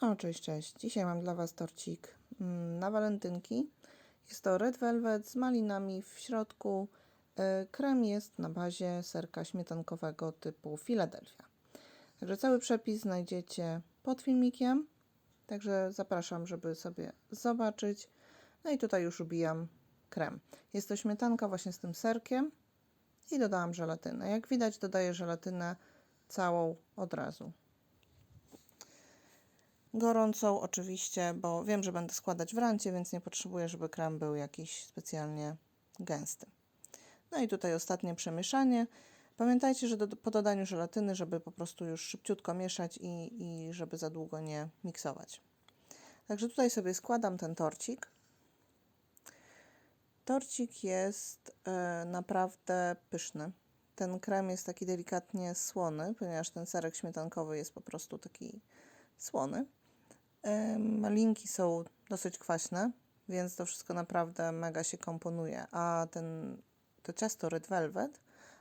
O, cześć, cześć. Dzisiaj mam dla Was torcik mm, na walentynki. Jest to red velvet z malinami w środku. E, Krem jest na bazie serka śmietankowego typu Philadelphia. Także cały przepis znajdziecie pod filmikiem. Także zapraszam, żeby sobie zobaczyć. No i tutaj już ubijam krem. Jest to śmietanka właśnie z tym serkiem i dodałam żelatynę. Jak widać dodaję żelatynę całą od razu gorącą oczywiście, bo wiem, że będę składać w rancie, więc nie potrzebuję, żeby krem był jakiś specjalnie gęsty. No i tutaj ostatnie przemieszanie. Pamiętajcie, że do, po dodaniu żelatyny, żeby po prostu już szybciutko mieszać i, i żeby za długo nie miksować. Także tutaj sobie składam ten torcik. Torcik jest e, naprawdę pyszny. Ten krem jest taki delikatnie słony, ponieważ ten serek śmietankowy jest po prostu taki słony. Malinki są dosyć kwaśne, więc to wszystko naprawdę mega się komponuje. A ten, to ciasto Red Velvet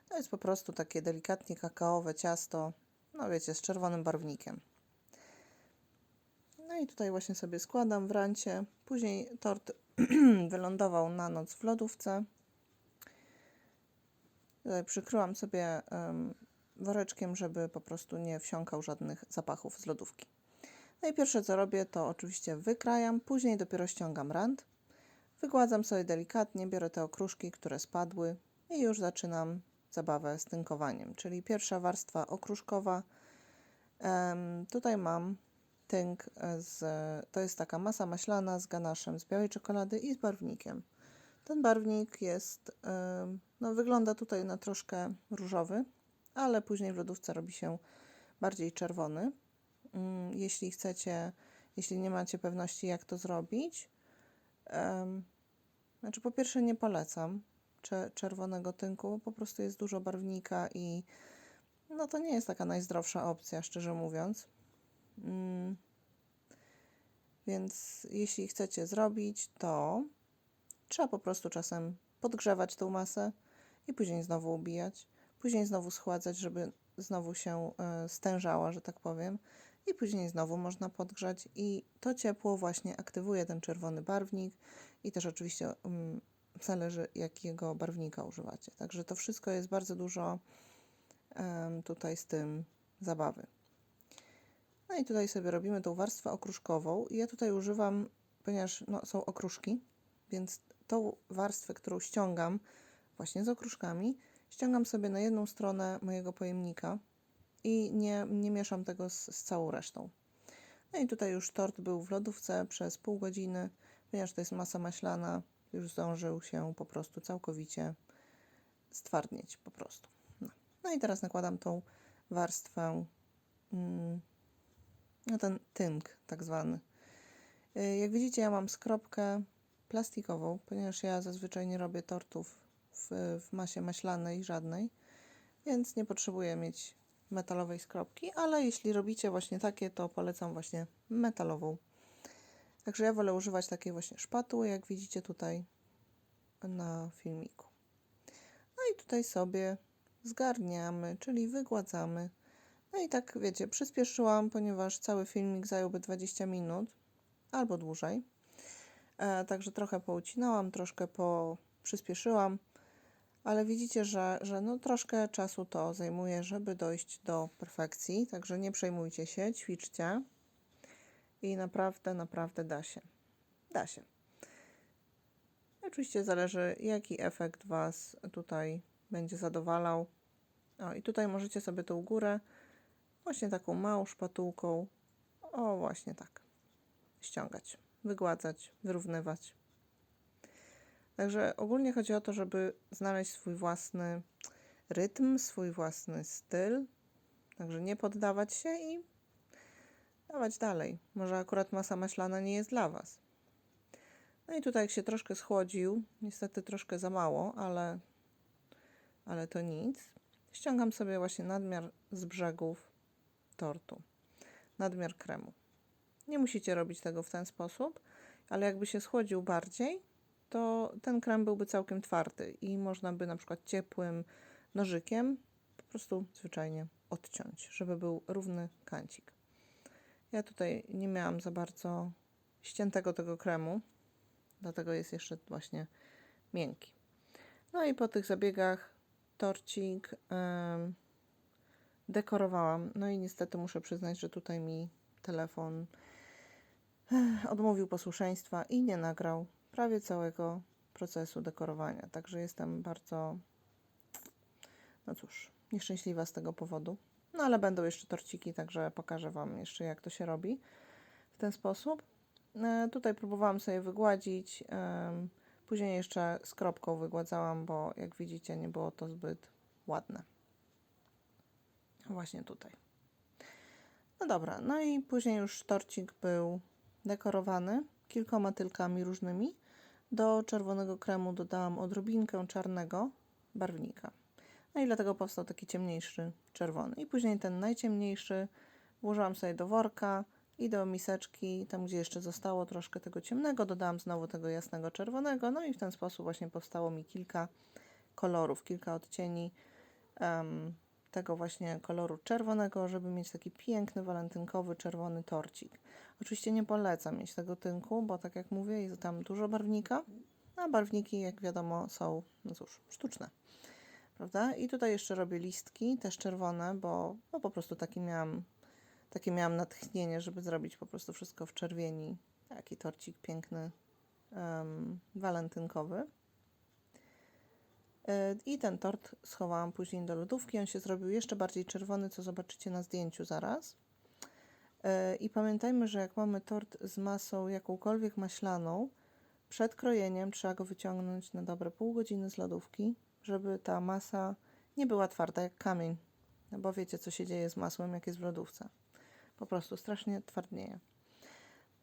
to jest po prostu takie delikatnie kakaowe ciasto, no wiecie, z czerwonym barwnikiem. No i tutaj właśnie sobie składam w rancie. Później tort wylądował na noc w lodówce. Tutaj przykryłam sobie woreczkiem, żeby po prostu nie wsiąkał żadnych zapachów z lodówki. No i pierwsze co robię, to oczywiście wykrajam, później dopiero ściągam rand. Wygładzam sobie delikatnie, biorę te okruszki, które spadły i już zaczynam zabawę z tynkowaniem. Czyli pierwsza warstwa okruszkowa. Tutaj mam tynk z, to jest taka masa maślana z ganaszem z białej czekolady i z barwnikiem. Ten barwnik jest, no wygląda tutaj na troszkę różowy, ale później w lodówce robi się bardziej czerwony. Mm, jeśli chcecie, jeśli nie macie pewności, jak to zrobić. Znaczy, po pierwsze, nie polecam czerwonego tynku, bo po prostu jest dużo barwnika i no to nie jest taka najzdrowsza opcja, szczerze mówiąc. Mm. Więc jeśli chcecie zrobić, to trzeba po prostu czasem podgrzewać tą masę i później znowu ubijać, później znowu schładzać, żeby znowu się e, stężała, że tak powiem i później znowu można podgrzać i to ciepło właśnie aktywuje ten czerwony barwnik i też oczywiście um, zależy jakiego barwnika używacie. Także to wszystko jest bardzo dużo um, tutaj z tym zabawy. No i tutaj sobie robimy tą warstwę okruszkową. Ja tutaj używam, ponieważ no, są okruszki, więc tą warstwę, którą ściągam właśnie z okruszkami, ściągam sobie na jedną stronę mojego pojemnika i nie, nie mieszam tego z, z całą resztą. No i tutaj już tort był w lodówce przez pół godziny, ponieważ to jest masa maślana, już zdążył się po prostu całkowicie stwardnieć po prostu. No, no i teraz nakładam tą warstwę, mm, no ten tynk tak zwany. Y, jak widzicie, ja mam skropkę plastikową, ponieważ ja zazwyczaj nie robię tortów w, w masie maślanej żadnej, więc nie potrzebuję mieć metalowej skropki, ale jeśli robicie właśnie takie, to polecam właśnie metalową. Także ja wolę używać takiej właśnie szpatuły, jak widzicie tutaj na filmiku. No i tutaj sobie zgarniamy, czyli wygładzamy. No i tak wiecie, przyspieszyłam, ponieważ cały filmik zająłby 20 minut albo dłużej. E, także trochę poucinałam, troszkę po przyspieszyłam ale widzicie, że, że no troszkę czasu to zajmuje, żeby dojść do perfekcji, także nie przejmujcie się, ćwiczcie i naprawdę, naprawdę da się. Da się. Oczywiście zależy, jaki efekt Was tutaj będzie zadowalał. O, i tutaj możecie sobie tą górę właśnie taką małą szpatułką, o właśnie tak, ściągać, wygładzać, wyrównywać. Także ogólnie chodzi o to, żeby znaleźć swój własny rytm, swój własny styl. Także nie poddawać się i dawać dalej. Może akurat masa maślana nie jest dla Was. No i tutaj jak się troszkę schłodził, niestety troszkę za mało, ale, ale to nic. Ściągam sobie właśnie nadmiar z brzegów tortu. Nadmiar kremu. Nie musicie robić tego w ten sposób, ale jakby się schłodził bardziej, to ten krem byłby całkiem twardy i można by na przykład ciepłym nożykiem po prostu zwyczajnie odciąć, żeby był równy kancik. Ja tutaj nie miałam za bardzo ściętego tego kremu, dlatego jest jeszcze właśnie miękki. No i po tych zabiegach torcik em, dekorowałam. No i niestety muszę przyznać, że tutaj mi telefon odmówił posłuszeństwa i nie nagrał prawie całego procesu dekorowania. Także jestem bardzo, no cóż, nieszczęśliwa z tego powodu. No ale będą jeszcze torciki, także pokażę Wam jeszcze jak to się robi w ten sposób. E, tutaj próbowałam sobie wygładzić. Później jeszcze skropką wygładzałam, bo jak widzicie nie było to zbyt ładne. Właśnie tutaj. No dobra, no i później już torcik był dekorowany kilkoma tylkami różnymi. Do czerwonego kremu dodałam odrobinkę czarnego barwnika. No i dlatego powstał taki ciemniejszy czerwony. I później ten najciemniejszy włożyłam sobie do worka i do miseczki, tam gdzie jeszcze zostało troszkę tego ciemnego, dodałam znowu tego jasnego czerwonego. No i w ten sposób właśnie powstało mi kilka kolorów, kilka odcieni em, tego właśnie koloru czerwonego, żeby mieć taki piękny, walentynkowy, czerwony torcik. Oczywiście nie polecam mieć tego tynku, bo tak jak mówię, jest tam dużo barwnika, a barwniki, jak wiadomo, są, no cóż, sztuczne. Prawda? I tutaj jeszcze robię listki, też czerwone, bo no po prostu taki miałam, takie miałam natchnienie, żeby zrobić po prostu wszystko w czerwieni. Taki torcik piękny, em, walentynkowy. I ten tort schowałam później do lodówki. On się zrobił jeszcze bardziej czerwony, co zobaczycie na zdjęciu zaraz. E, I pamiętajmy, że jak mamy tort z masą jakąkolwiek maślaną, przed krojeniem trzeba go wyciągnąć na dobre pół godziny z lodówki, żeby ta masa nie była twarda jak kamień. No bo wiecie, co się dzieje z masłem, jak jest w lodówce. Po prostu strasznie twardnieje.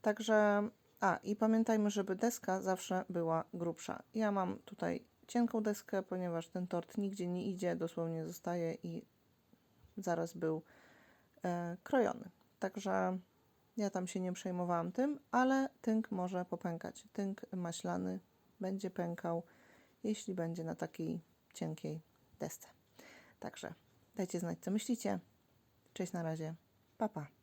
Także, a i pamiętajmy, żeby deska zawsze była grubsza. Ja mam tutaj cienką deskę, ponieważ ten tort nigdzie nie idzie, dosłownie zostaje i zaraz był e, krojony. Także ja tam się nie przejmowałam tym, ale tynk może popękać. Tynk maślany będzie pękał, jeśli będzie na takiej cienkiej desce. Także dajcie znać, co myślicie. Cześć na razie. Pa, pa.